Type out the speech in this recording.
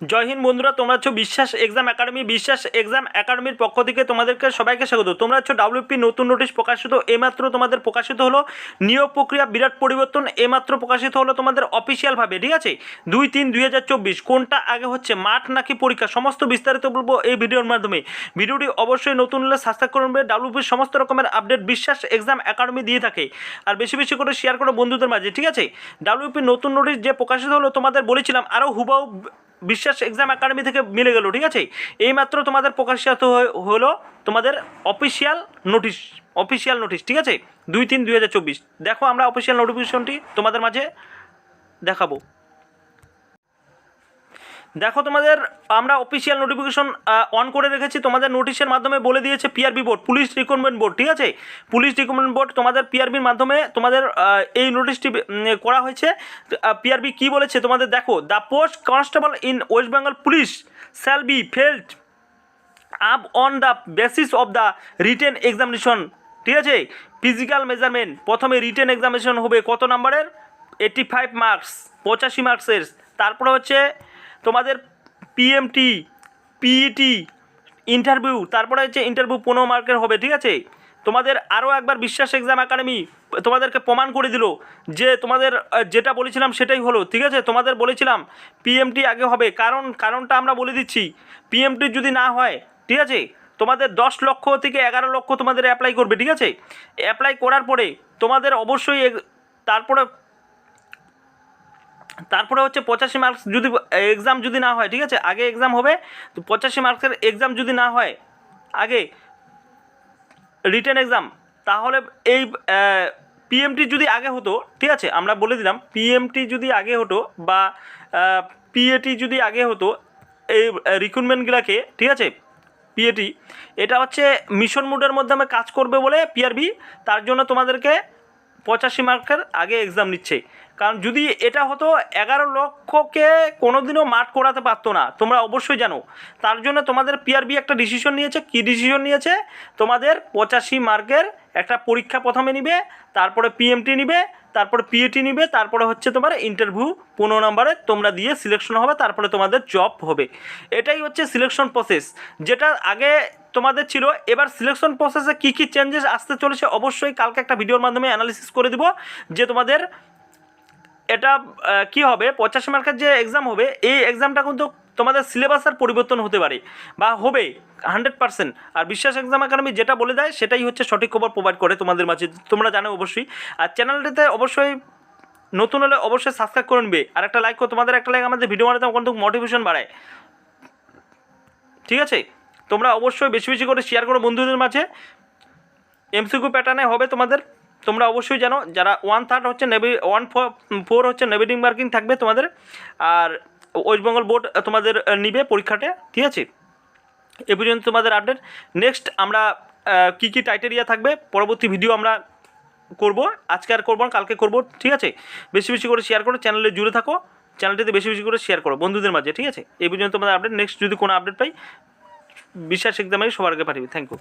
জয় হিন্দ বন্ধুরা, তোমরা হচ্ছে বিশ্বাস এক্সাম একাডেমি, বিশ্বাস এক্সাম একাডেমির পক্ষ থেকে তোমাদেরকে সবাইকে স্বাগত। তোমরা হচ্ছে ডাব্লিউপি নতুন নোটিশ প্রকাশিত, এইমাত্র তোমাদের প্রকাশিত হলো নিয়োগ প্রক্রিয়া, বিরাট পরিবর্তন, এইমাত্র প্রকাশিত হলো তোমাদের অফিসিয়ালভাবে ঠিক আছে? দুই তিন দুই হাজার চব্বিশ, কোনটা আগে হচ্ছে, মাঠ নাকি পরীক্ষা, সমস্ত বিস্তারিত বলব এই ভিডিওর মাধ্যমে। ভিডিওটি অবশ্যই নতুন হলে সাবস্ক্রাইব করবে ডাব্লিউপির সমস্ত রকমের আপডেট বিশ্বাস এক্সাম একাডেমি দিয়ে থাকে। আর বেশি বেশি করে শেয়ার করো বন্ধুদের মাঝে, ঠিক আছে? ডাব্লিউপি নতুন নোটিশ যে প্রকাশিত হলো, তোমাদের বলেছিলাম আরও হুবাও বিশ্বাস এক্সাম একাডেমি থেকে মিলে গেল, ঠিক আছে? এইমাত্র তোমাদের প্রকাশিত হলো তোমাদের অফিসিয়াল নোটিশ অফিসিয়াল নোটিশ ঠিক আছে? দুই তিন দুই দেখো আমরা অফিসিয়াল নোটিফিকেশনটি তোমাদের মাঝে দেখাবো। দেখো তোমাদের, আমরা অফিসিয়াল নোটিফিকেশন অন করে রেখেছি। তোমাদের নোটিশের মাধ্যমে বলে দিয়েছে PRB board police recruitment board ঠিক আছে? পুলিশ রিক্রুটমেন্ট বোর্ড তোমাদের পিআরবির মাধ্যমে তোমাদের এই নোটিশটি করা হয়েছে। পিআরবি কি বলেছে? তোমাদের দেখো the post constable in West Bengal police shall be filled up on the basis of the written examination ঠিক আছে? ফিজিক্যাল মেজারমেন্ট প্রথমে রিটেন এক্সামিনেশন হবে কত নাম্বারের এইটি ফাইভ মার্কস পঁচাশি মার্কসের তারপরে হচ্ছে তোমাদের পিএমটি পিইটি ইন্টারভিউ তারপরে হচ্ছে ইন্টারভিউ পনেরো মার্কের হবে, ঠিক আছে? তোমাদের আরও একবার বিশ্বাস এক্সাম একাডেমি তোমাদেরকে প্রমাণ করে দিল যে তোমাদের যেটা বলেছিলাম সেটাই হলো, ঠিক আছে? তোমাদের বলেছিলাম পিএমটি আগে হবে, কারণ, কারণটা আমরা বলে দিচ্ছি। পিএমটি যদি না হয়, ঠিক আছে? তোমাদের দশ লক্ষ থেকে এগারো লক্ষ তোমাদের অ্যাপ্লাই করবে, ঠিক আছে? অ্যাপ্লাই করার পরে তোমাদের অবশ্যই তারপরে তারপরে হচ্ছে পঁচাশি মার্কস যদি এক্সাম যদি না হয়, ঠিক আছে? আগে এক্সাম হবে, তো পঁচাশি মার্কসের এক্সাম যদি না হয়, আগে রিটেন এক্সাম তাহলে এই পিএমটি যদি আগে হতো, ঠিক আছে? আমরা বলে দিলাম পিএমটি যদি আগে হতো বা পিএটি যদি আগে হতো, এই রিক্রুটমেন্টগুলোকে ঠিক আছে? পিএটি এটা হচ্ছে মিশন মুডের মাধ্যমে কাজ করবে বলে পিআরবি তার জন্য তোমাদেরকে পঁচাশি মার্কের আগে এক্সাম নিচ্ছে। কারণ যদি এটা হতো, এগারো লক্ষকে কোনো দিনও মাঠ করাতে পারতো না। তোমরা অবশ্যই জানো। তার জন্য তোমাদের পিআরবি একটা ডিসিশন নিয়েছে। কি ডিসিশন নিয়েছে? তোমাদের পঁচাশি মার্কের একটা পরীক্ষা প্রথমে নিবে, তারপরে পিএমটি নিবে তারপরে পিএটি নিবে, তারপরে হচ্ছে তোমার ইন্টারভিউ পনেরো নম্বরে তোমরা দিয়ে সিলেকশন হবে, তারপরে তোমাদের জব হবে। এটাই হচ্ছে সিলেকশন প্রসেস যেটা আগে তোমাদের ছিল, এবার সিলেকশন প্রসেসে কী কী চেঞ্জেস আসতে চলেছে অবশ্যই কালকে একটা ভিডিওর মাধ্যমে অ্যানালিসিস করে দিব, যে তোমাদের এটা কি হবে, পঁচাশি মার্কের যে এক্সাম হবে, এই এক্সামটা কিন্তু তোমাদের সিলেবাসের পরিবর্তন হতে পারে বা হবে হান্ড্রেড পার্সেন্ট আর বিশ্বাস এক্সাম একাডেমি যেটা বলে দেয়, সেটাই হচ্ছে সঠিক খবর প্রোভাইড করে তোমাদের মাঝে। তোমরা জানো অবশ্যই। আর চ্যানেলটিতে অবশ্যই নতুন হলে অবশ্যই সাবস্ক্রাইব করে নেবে। আর একটা লাইক করো তোমাদের, একটা লাইক আমাদের ভিডিও বানাতে কিন্তু মোটিভেশন বাড়ায়। ঠিক আছে? তোমরা অবশ্যই বেশি বেশি করে শেয়ার করো বন্ধুদের মাঝে। এমসিকিউ প্যাটার্নে হবে তোমাদের। তোমরা অবশ্যই জানো, যারা ওয়ান থার্ড হচ্ছে নেভি ওয়ান ফোর হচ্ছে নেভিডিং মার্কিং থাকবে তোমাদের। আর ওয়েস্ট বেঙ্গল বোর্ড তোমাদের নিবে পরীক্ষাটা। ঠিক আছে? এ পর্যন্ত তোমাদের আপডেট নেক্সট আমরা কী কী টাইটেরিয়া থাকবে? পরবর্তী ভিডিও আমরা করব। আজকে আর করব না, কালকে করব। ঠিক আছে? বেশি বেশি করে শেয়ার করো চ্যানেলে জুড়ে থাকো। চ্যানেলটিতে বেশি বেশি করে শেয়ার করো, বন্ধুদের মাঝে। ঠিক আছে? এই পর্যন্ত তোমাদের আপডেট নেক্সট যদি কোনো আপডেট পাই, বিশ্বাস এক্সামে সবার আগে পাঠাবি থ্যাংক ইউ